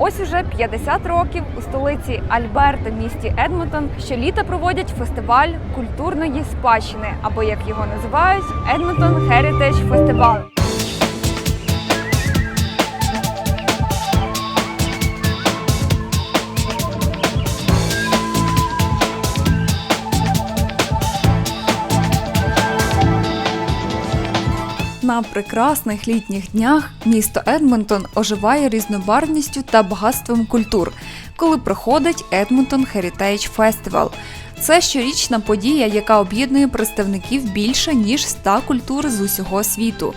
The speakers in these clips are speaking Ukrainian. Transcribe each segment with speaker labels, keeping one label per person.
Speaker 1: Ось уже 50 років у столиці Альберта, місті Едмонтон, щоліта проводять фестиваль культурної спадщини, або як його називають, Едмонтон Heritage Festival. На прекрасних літніх днях місто Едмонтон оживає різнобарвністю та багатством культур, коли проходить Едмонтон Heritage Festival. Це щорічна подія, яка об'єднує представників більше ніж 100 культур з усього світу.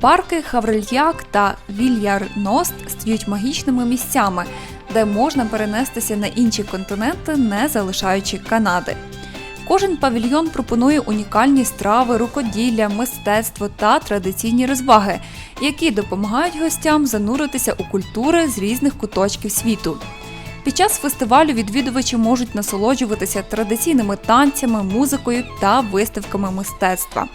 Speaker 1: Парки Хаврельяк та Вільяр-Ност стають магічними місцями, де можна перенестися на інші континенти, не залишаючи Канади. Кожен павільйон пропонує унікальні страви, рукоділля, мистецтво та традиційні розваги, які допомагають гостям зануритися у культури з різних куточків світу. Під час фестивалю відвідувачі можуть насолоджуватися традиційними танцями, музикою та виставками мистецтва.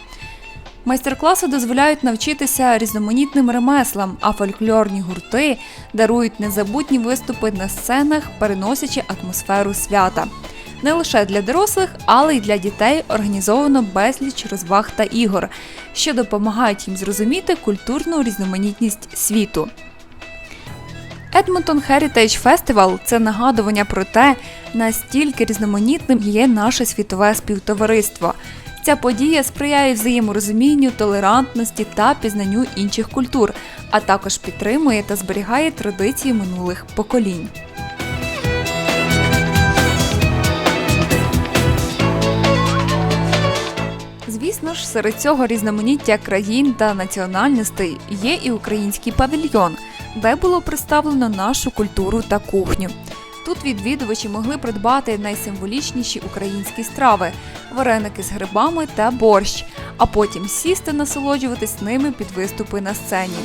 Speaker 1: Майстер-класи дозволяють навчитися різноманітним ремеслам, а фольклорні гурти дарують незабутні виступи на сценах, переносячи атмосферу свята. Не лише для дорослих, але й для дітей організовано безліч розваг та ігор, що допомагають їм зрозуміти культурну різноманітність світу. Edmonton Heritage Festival – це нагадування про те, настільки різноманітним є наше світове співтовариство. Ця подія сприяє взаєморозумінню, толерантності та пізнанню інших культур, а також підтримує та зберігає традиції минулих поколінь. Звісно ж, серед цього різноманіття країн та національностей є і український павільйон, де було представлено нашу культуру та кухню. Тут відвідувачі могли придбати найсимволічніші українські страви вареники з грибами та борщ, а потім сісти насолоджуватись ними під виступи на сцені.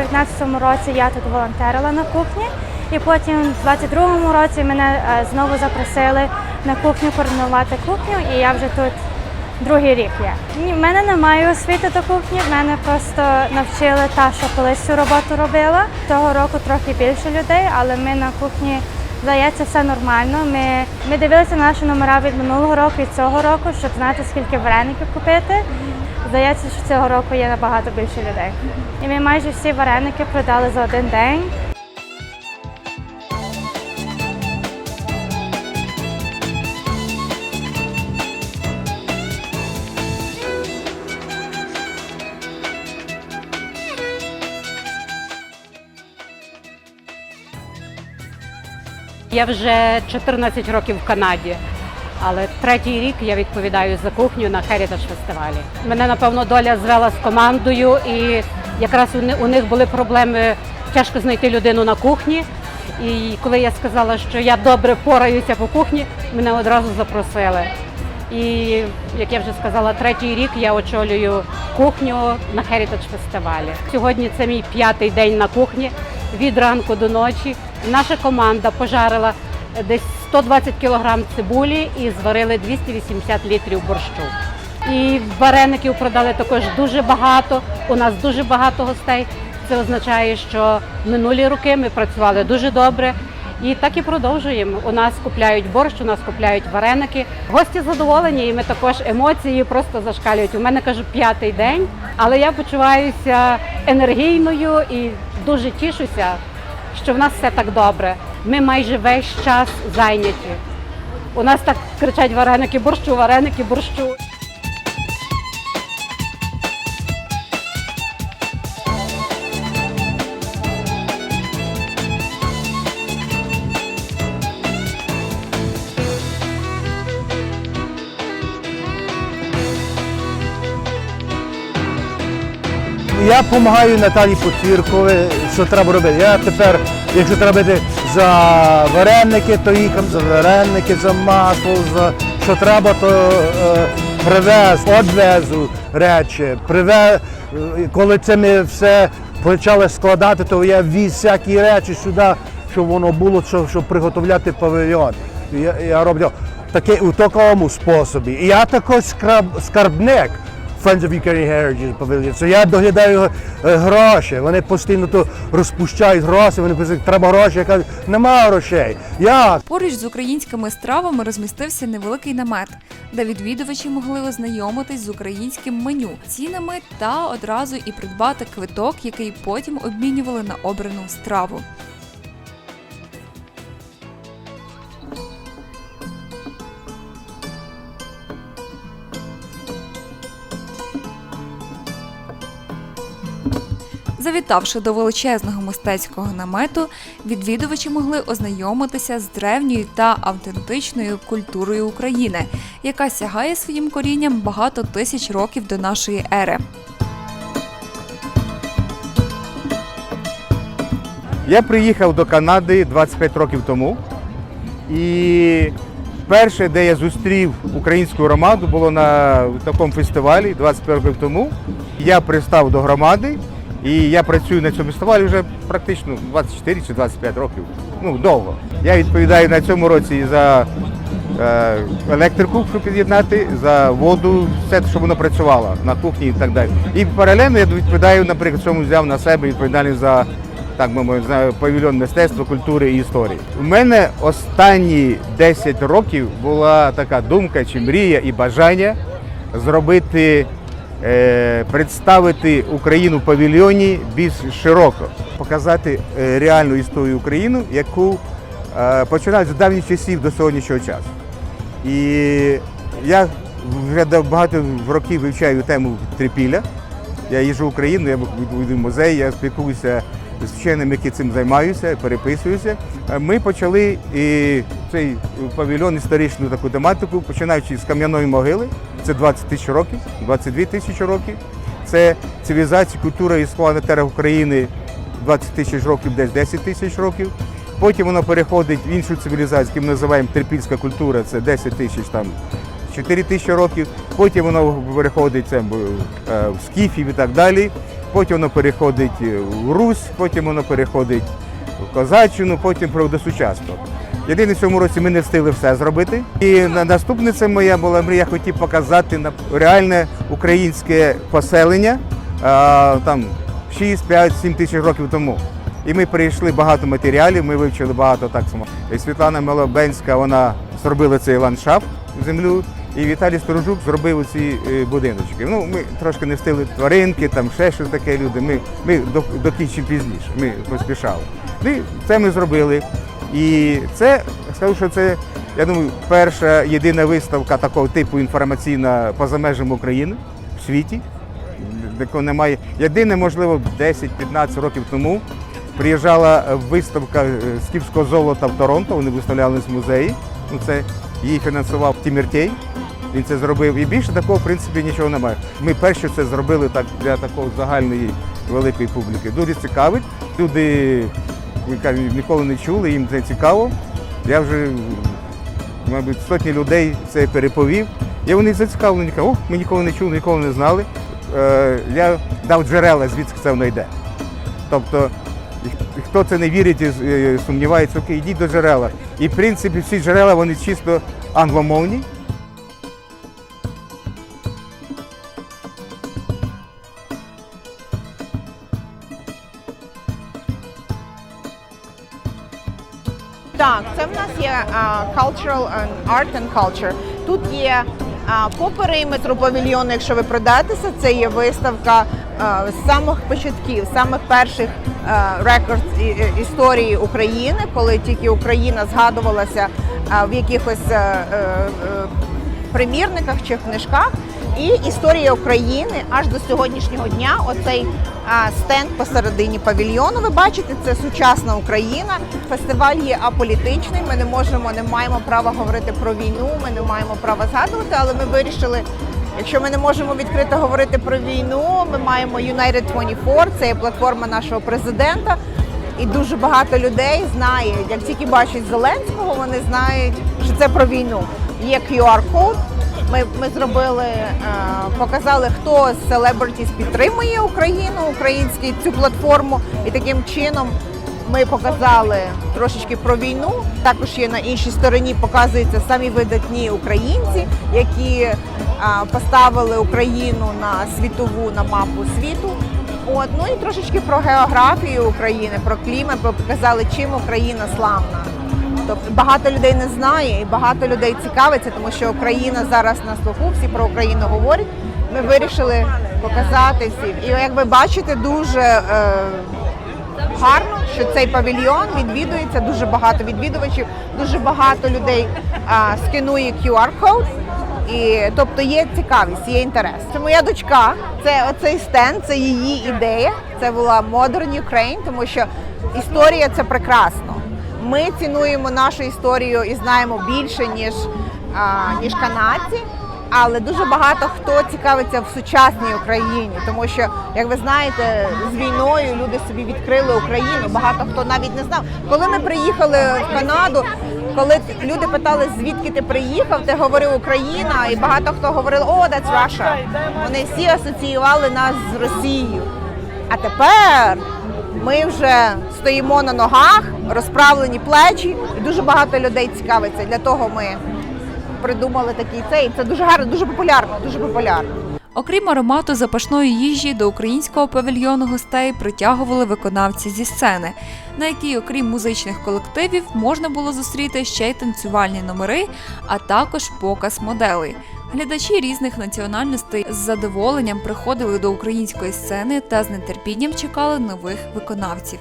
Speaker 2: 2019 році я тут волонтерила на кухні, і потім в 2022 році мене е, знову запросили на кухню координувати кухню, і я вже тут другий рік є. Ні, в мене немає освіти до кухні, в мене просто навчили та, що колись цю роботу робила. Того року трохи більше людей, але ми на кухні здається все нормально. Ми, ми дивилися на наші номера від минулого року і цього року, щоб знати, скільки вареників купити. Здається, що цього року є набагато більше людей. І ми майже всі вареники продали за один день.
Speaker 3: Я вже 14 років в Канаді, але третій рік я відповідаю за кухню на Heritage фестивалі. Мене напевно доля звела з командою, і якраз у них були проблеми тяжко знайти людину на кухні. І коли я сказала, що я добре пораюся по кухні, мене одразу запросили. І як я вже сказала, третій рік я очолюю кухню на Heritage фестивалі. Сьогодні це мій п'ятий день на кухні від ранку до ночі. Наша команда пожарила десь 120 кілограм цибулі і зварили 280 літрів борщу. І вареників продали також дуже багато. У нас дуже багато гостей. Це означає, що минулі роки ми працювали дуже добре. І так і продовжуємо. У нас купляють борщ, у нас купляють вареники. Гості задоволені, і ми також емоції просто зашкалюють. У мене кажу п'ятий день, але я почуваюся енергійною і дуже тішуся, що в нас все так добре. Ми майже весь час зайняті. У нас так кричать вареники борщу, вареники борщу.
Speaker 4: Я допомагаю Наталі Потвіркові, що треба робити. Я тепер, якщо треба робити за вареники, то їхам за вареники, за масло, за що треба, то е, привез, одвезу речі. Привез, коли це ми все почали складати, то я віз всякі речі сюди, щоб воно було, щоб, щоб приготовляти павільйон. Я, я роблю таке у такому способі. Я також скраб, скарбник. Friends of Ukrainian Heritage Pavilion. So я доглядаю е, гроші. Вони постійно то розпущають гроші, вони пишуть, треба гроші. Я кажу, нема грошей. Як?
Speaker 1: Поруч з українськими стравами розмістився невеликий намет, де відвідувачі могли ознайомитись з українським меню, цінами та одразу і придбати квиток, який потім обмінювали на обрану страву. Завітавши до величезного мистецького намету, відвідувачі могли ознайомитися з древньою та автентичною культурою України, яка сягає своїм корінням багато тисяч років до нашої ери.
Speaker 5: Я приїхав до Канади 25 років тому. І перше, де я зустрів українську громаду, було на такому фестивалі 25 років тому. Я пристав до громади і я працюю на цьому фестивалі вже практично 24 чи 25 років. Ну, довго. Я відповідаю на цьому році за е, електрику, щоб під'єднати, за воду, все, щоб воно працювало на кухні і так далі. І паралельно я відповідаю, наприклад, цьому взяв на себе відповідальність за так би знаю, павільйон мистецтва, культури і історії. У мене останні 10 років була така думка чи мрія і бажання зробити, представити Україну в павільйоні більш широко, показати е, реальну історію України, яку е, починають з давніх часів до сьогоднішнього часу. І я вже багато років вивчаю тему трипілля. Я їжджу в Україну, я відвідую музей, я спілкуюся з вченими, які цим займаються, переписуюся. Е, Ми почали і цей павільйон історичну таку тематику, починаючи з кам'яної могили, це 20 тисяч років, 22 тисячі років. Це цивілізація, культура і терах України 20 тисяч років, десь 10 тисяч років. Потім воно переходить в іншу цивілізацію, яку ми називаємо трипільська культура, це 10 тисяч там 4 тисячі років, потім воно переходить це, е, в скіфів і так далі, потім воно переходить е, в Русь, потім воно переходить в Козаччину, потім до сучасного. Єдине в цьому році ми не встигли все зробити. І на наступне це моя була я хотів показати реальне українське поселення там 6, 5, 7 тисяч років тому. І ми прийшли багато матеріалів, ми вивчили багато так само. І Світлана Мелобенська, вона зробила цей ландшафт землю, і Віталій Сторожук зробив ці е, будиночки. Ну, ми трошки не встигли тваринки, там ще щось таке люди. Ми, ми докінчимо пізніше, ми поспішали. Ну, І це ми зробили. І це, скажу, що це, я думаю, перша єдина виставка такого типу інформаційна поза межами України в світі такого немає. Єдине, можливо, 10-15 років тому приїжджала виставка е, скіфського золота в Торонто, вони виставлялись в музеї. Ну, це її фінансував Тіміртєй. Він це зробив. І більше такого, в принципі, нічого немає. Ми перші це зробили так для такої загальної великої публіки. Дуже цікавить. Люди ніколи не чули, їм це цікаво. Я вже, мабуть, сотні людей це переповів. І вони зацікавлені, кажуть, о, ми ніколи не чули, ніколи не знали. Е, я дав джерела, звідки це воно йде. Тобто, хто це не вірить і сумнівається, окей, йдіть до джерела. І в принципі всі джерела вони чисто англомовні.
Speaker 6: Cultural and art and culture. Тут є по периметру павільйону, якщо ви продатися, це є виставка з самих початків, самих перших рекорд історії України, коли тільки Україна згадувалася в якихось е, е, е, примірниках чи книжках. І історія України аж до сьогоднішнього дня. Оцей стенд посередині павільйону. Ви бачите, це сучасна Україна. Фестиваль є аполітичний. Ми не можемо, не маємо права говорити про війну. Ми не маємо права згадувати, але ми вирішили Якщо ми не можемо відкрито говорити про війну, ми маємо United 24, це є платформа нашого президента. І дуже багато людей знає, як тільки бачать Зеленського, вони знають, що це про війну. Є QR-код. Ми, ми зробили, е, показали, хто з селебритіс підтримує Україну, український цю платформу, і таким чином ми показали трошечки про війну. Також є на іншій стороні показуються самі видатні українці, які поставили Україну на світову на мапу світу. От ну і трошечки про географію України, про клімат, показали, чим Україна славна. Тобто багато людей не знає і багато людей цікавиться, тому що Україна зараз на слуху, всі про Україну говорять. Ми вирішили показати всім. І як ви бачите, дуже е, гарно, що цей павільйон відвідується дуже багато відвідувачів, дуже багато людей а, сканує QR-код. І тобто є цікавість, є інтерес. Це моя дочка. Це оцей стенд, це її ідея. Це була Modern Ukraine, тому що історія це прекрасно. Ми цінуємо нашу історію і знаємо більше ніж, а, ніж канадці. Але дуже багато хто цікавиться в сучасній Україні, тому що, як ви знаєте, з війною люди собі відкрили Україну. Багато хто навіть не знав. Коли ми приїхали в Канаду, коли люди питали, звідки ти приїхав, ти говорив Україна, і багато хто говорив, о, that's Russia. Вони всі асоціювали нас з Росією. А тепер ми вже стоїмо на ногах, розправлені плечі, і дуже багато людей цікавиться. Для того ми придумали такий цей. Це дуже гарно, дуже популярно, дуже популярно.
Speaker 1: Окрім аромату запашної їжі, до українського павільйону гостей притягували виконавці зі сцени, на якій, окрім музичних колективів, можна було зустріти ще й танцювальні номери, а також показ моделей. Глядачі різних національностей з задоволенням приходили до української сцени та з нетерпінням чекали нових виконавців.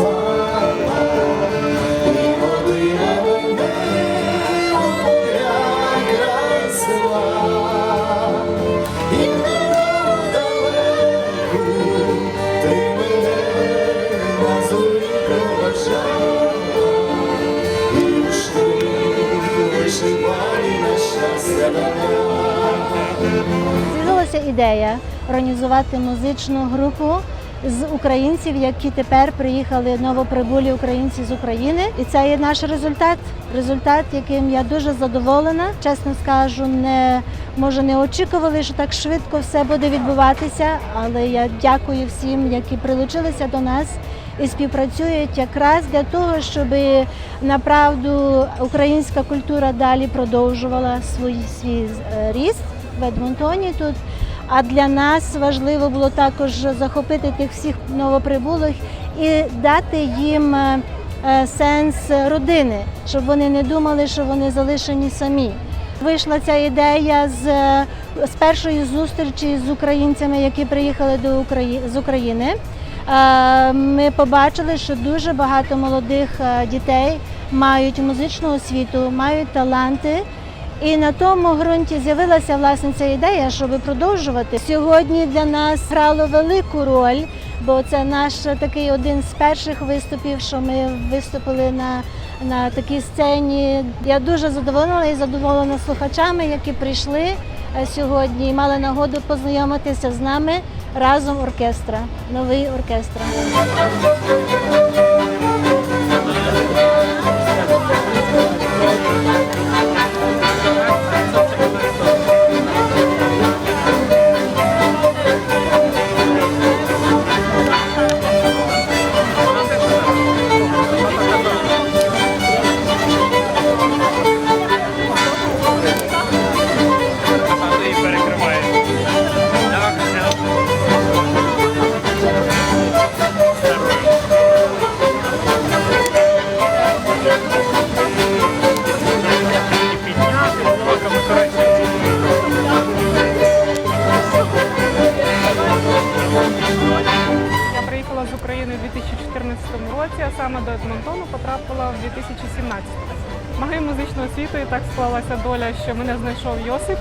Speaker 7: Моя,
Speaker 8: організувати музичну групу з українців, які тепер приїхали новоприбулі українці з України. І це є наш результат. Результат, яким я дуже задоволена. Чесно скажу, не може не очікували, що так швидко все буде відбуватися. Але я дякую всім, які прилучилися до нас і співпрацюють якраз для того, щоб направду українська культура далі продовжувала свій, свій е, ріст в Едмонтоні тут. А для нас важливо було також захопити тих всіх новоприбулих і дати їм е, е, сенс родини, щоб вони не думали, що вони залишені самі. Вийшла ця ідея з, е, з першої зустрічі з українцями, які приїхали до Украї... з України. Ми побачили, що дуже багато молодих дітей мають музичну освіту, мають таланти. І на тому ґрунті з'явилася власне ця ідея, щоб продовжувати. Сьогодні для нас грало велику роль, бо це наш такий один з перших виступів, що ми виступили на, на такій сцені. Я дуже задоволена і задоволена слухачами, які прийшли е, сьогодні і мали нагоду познайомитися з нами разом оркестра, новий оркестр.
Speaker 9: України у 2014 році, а саме до Едмонтону потрапила в 2017 році. Магою музичної освіти так склалася доля, що мене знайшов Йосип,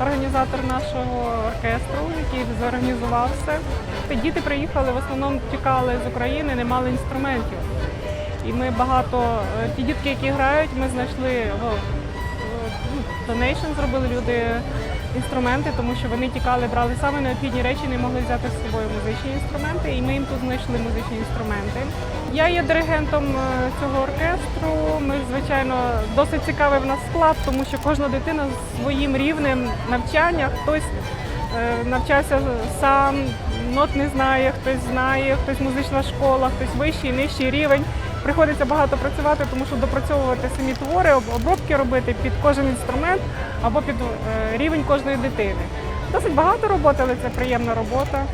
Speaker 9: організатор нашого оркестру, який зорганізував все. Діти приїхали, в основному тікали з України, не мали інструментів. І ми багато, е, ті дітки, які грають, ми знайшли о, ну, донейшн зробили люди інструменти, тому що вони тікали, брали саме необхідні речі, не могли взяти з собою музичні інструменти, і ми їм тут знайшли музичні інструменти. Я є диригентом е, цього оркестру. Ми, звичайно, досить цікавий в нас склад, тому що кожна дитина з своїм рівнем навчання, хтось е, навчався сам, нот не знає, хтось знає, хтось музична школа, хтось вищий, нижчий рівень. Приходиться багато працювати, тому що допрацьовувати самі твори, обробки робити під кожен інструмент або під е, рівень кожної дитини. Досить багато роботи, але це приємна робота.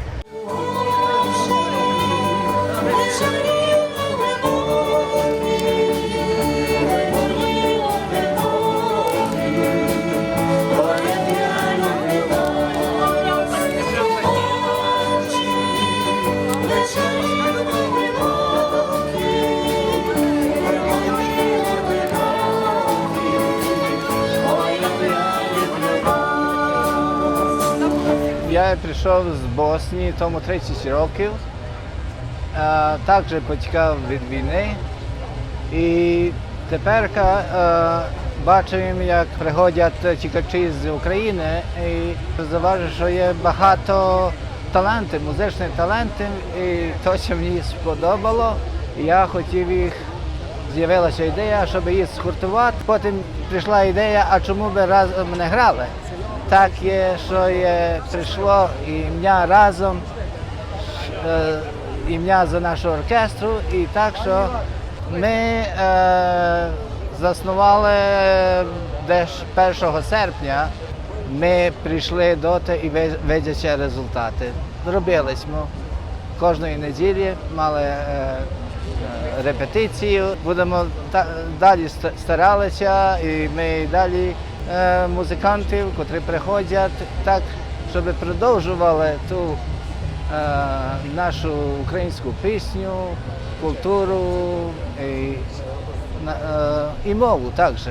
Speaker 10: Прийшов з Боснії, тому 30 років. Е, Також потікав від війни. І тепер е, бачимо, як приходять тікачі з України і заважу, що є багато талантів, музичних талантів, і то, що мені сподобало, я хотів їх. З'явилася ідея, щоб їх згуртувати. Потім прийшла ідея, а чому би разом не грали? Так є, що є, прийшло ім'я разом, е, ім'я за нашого оркестру, і так що ми е, заснували десь 1 серпня. Ми прийшли доти і видячи результати. Робили ми кожної неділі, мали е, репетицію. Будемо далі старалися, і ми далі музикантів, котрі приходять, так, щоб продовжували ту е, нашу українську пісню, культуру і, е, і мову також.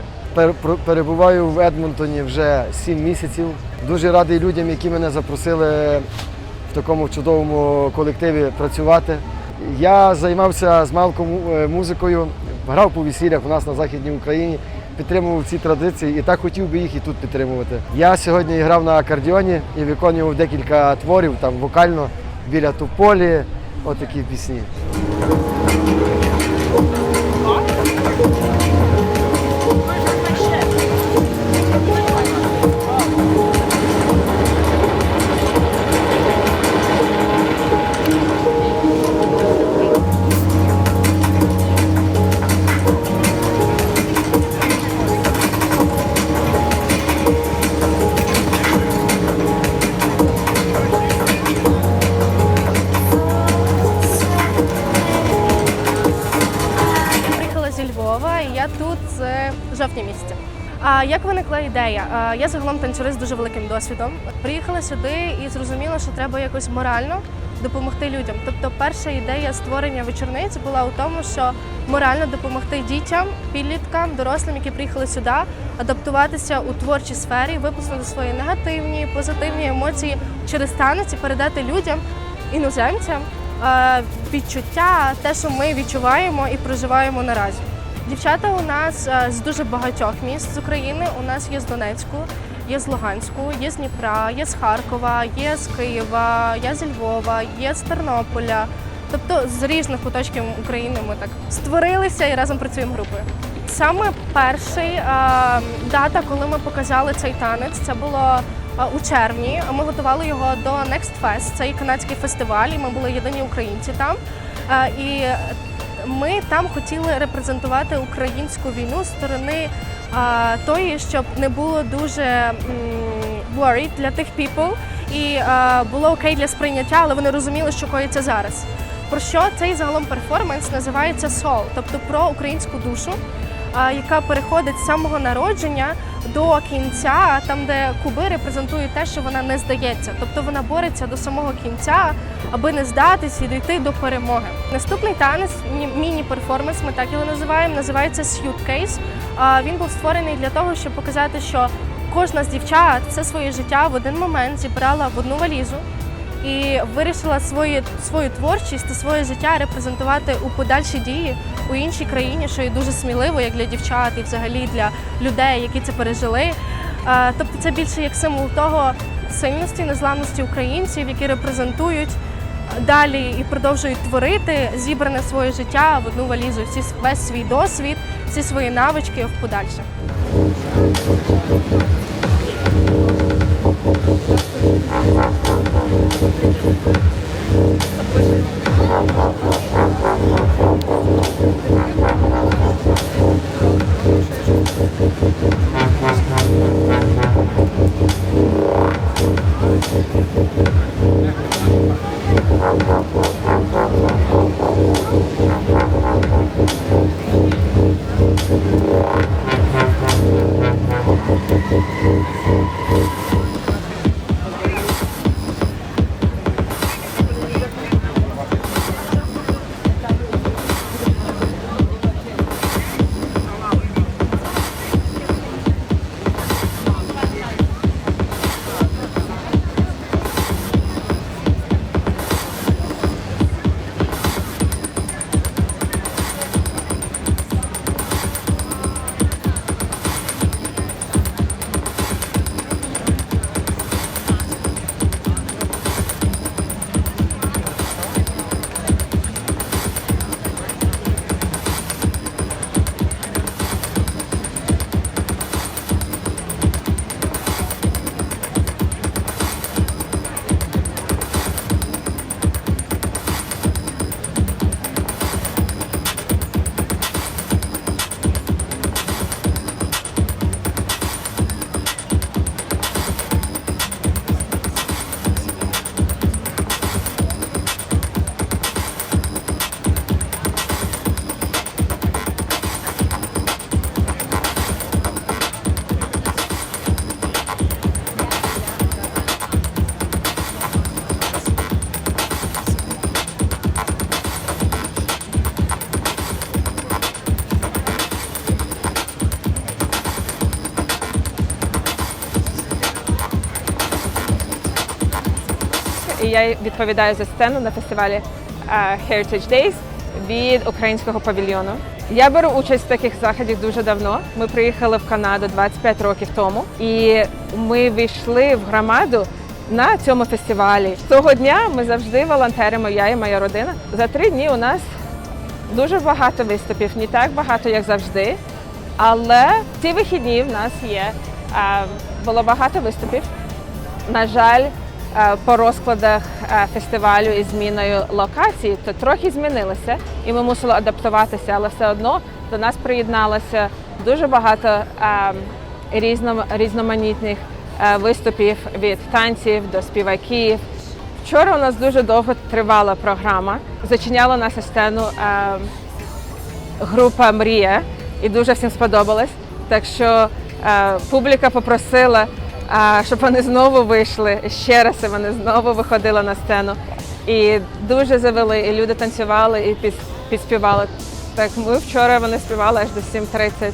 Speaker 11: Перебуваю в Едмонтоні вже 7 місяців. Дуже радий людям, які мене запросили в такому чудовому колективі працювати. Я займався з е, музикою, грав по весіллях у нас на Західній Україні, підтримував ці традиції і так хотів би їх і тут підтримувати. Я сьогодні грав на акордіоні і виконував декілька творів там вокально біля Туполі, отакі пісні.
Speaker 12: Як виникла ідея? Я загалом танцюрист з дуже великим досвідом. Приїхала сюди і зрозуміла, що треба якось морально допомогти людям. Тобто, перша ідея створення вечорниці була у тому, що морально допомогти дітям, підліткам, дорослим, які приїхали сюди, адаптуватися у творчій сфері, випустити свої негативні, позитивні емоції через танець і передати людям, іноземцям е, відчуття, те, що ми відчуваємо і проживаємо наразі. Дівчата у нас е, з дуже багатьох міст з України. У нас є з Донецьку, є з Луганську, є з Дніпра, є з Харкова, є з Києва, є з Львова, є з Тернополя. Тобто з різних куточків України ми так створилися і разом працюємо групою. Саме перший е, дата, коли ми показали цей танець, це було е, у червні. Ми готували його до Next Fest, це канадський фестиваль, і ми були єдині українці там. І ми там хотіли репрезентувати українську війну з сторони а, тої, щоб не було дуже м, worried для тих people, і а, було окей для сприйняття, але вони розуміли, що коїться зараз. Про що цей загалом перформанс називається Soul, тобто про українську душу. Яка переходить з самого народження до кінця, там де куби репрезентують те, що вона не здається. Тобто вона бореться до самого кінця, аби не здатись і дійти до перемоги. Наступний танець, мі- міні-перформанс, ми так його називаємо, називається Suitcase. Він був створений для того, щоб показати, що кожна з дівчат все своє життя в один момент зібрала в одну валізу і вирішила свою, свою творчість та своє життя репрезентувати у подальші дії у іншій країні, що є дуже сміливо як для дівчат і взагалі для людей, які це пережили. Е, Тобто це більше як символ того сильності, незламності українців, які репрезентують далі і продовжують творити зібране своє життя в одну валізу, всі весь свій досвід, всі свої навички в подальше.
Speaker 13: І я відповідаю за сцену на фестивалі е, Heritage Days від українського павільйону. Я беру участь в таких заходах дуже давно. Ми приїхали в Канаду 25 років тому, і ми війшли в громаду на цьому фестивалі. Того дня ми завжди волонтеримо, я і моя родина. За три дні у нас дуже багато виступів, не так багато, як завжди. Але ці вихідні в нас є. е, Було багато виступів. На жаль, по розкладах е, фестивалю і зміною локації, то трохи змінилося, і ми мусили адаптуватися, але все одно до нас приєдналося дуже багато е, різноманітних е, виступів від танців до співаків. Вчора у нас дуже довго тривала програма. Зачиняла нашу сцену е, група Мрія і дуже всім сподобалось. Так що е, публіка попросила, е, щоб вони знову вийшли ще раз, і вони знову виходили на сцену. І дуже завели, і люди танцювали і підспівали. Так ми вчора вони співали аж до 7.30.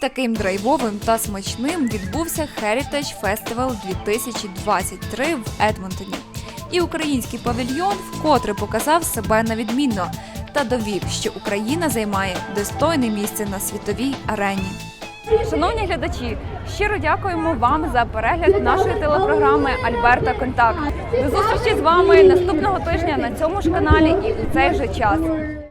Speaker 1: таким драйвовим та смачним відбувся Heritage Festival 2023 в Едмонтоні. І український павільйон вкотре показав себе на відмінно та довів, що Україна займає достойне місце на світовій арені. Шановні глядачі, щиро дякуємо вам за перегляд нашої телепрограми Альберта Контакт. До зустрічі з вами наступного тижня на цьому ж каналі і у цей же час.